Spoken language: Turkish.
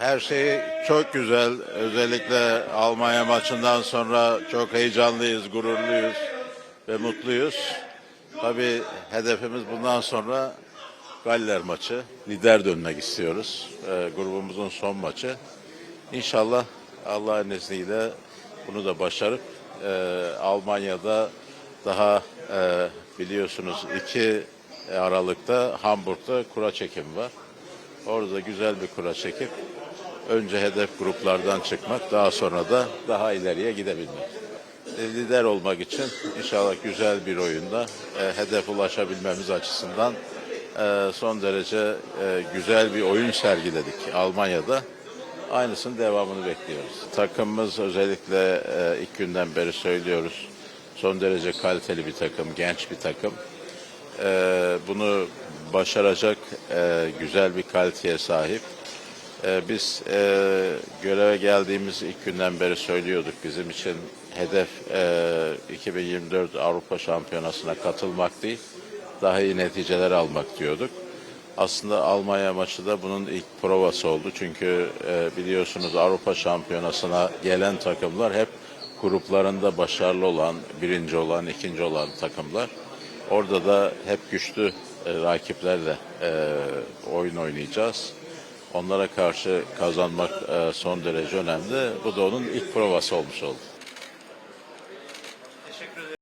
Her şey çok güzel. Özellikle Almanya maçından sonra çok heyecanlıyız, gururluyuz ve mutluyuz. Tabii hedefimiz bundan sonra Galler maçı. Lider dönmek istiyoruz. Ee, grubumuzun son maçı. İnşallah Allah'ın izniyle bunu da başarıp e, Almanya'da daha e, biliyorsunuz 2 Aralık'ta Hamburg'da kura çekimi var. Orada güzel bir kura çekip önce hedef gruplardan çıkmak daha sonra da daha ileriye gidebilmek. E, Lider olmak için inşallah güzel bir oyunda e, hedef ulaşabilmemiz açısından e, son derece e, güzel bir oyun sergiledik Almanya'da. Aynısının devamını bekliyoruz. Takımımız özellikle e, ilk günden beri söylüyoruz. Son derece kaliteli bir takım, genç bir takım. E, bunu başaracak e, güzel bir kaliteye sahip. E, biz e, göreve geldiğimiz ilk günden beri söylüyorduk. Bizim için hedef e, 2024 Avrupa Şampiyonası'na katılmak değil, daha iyi neticeler almak diyorduk. Aslında Almanya maçı da bunun ilk provası oldu. Çünkü e, biliyorsunuz Avrupa Şampiyonası'na gelen takımlar hep gruplarında başarılı olan, birinci olan, ikinci olan takımlar. Orada da hep güçlü e, rakiplerle e, oyun oynayacağız. Onlara karşı kazanmak e, son derece önemli. Bu da onun ilk provası olmuş oldu.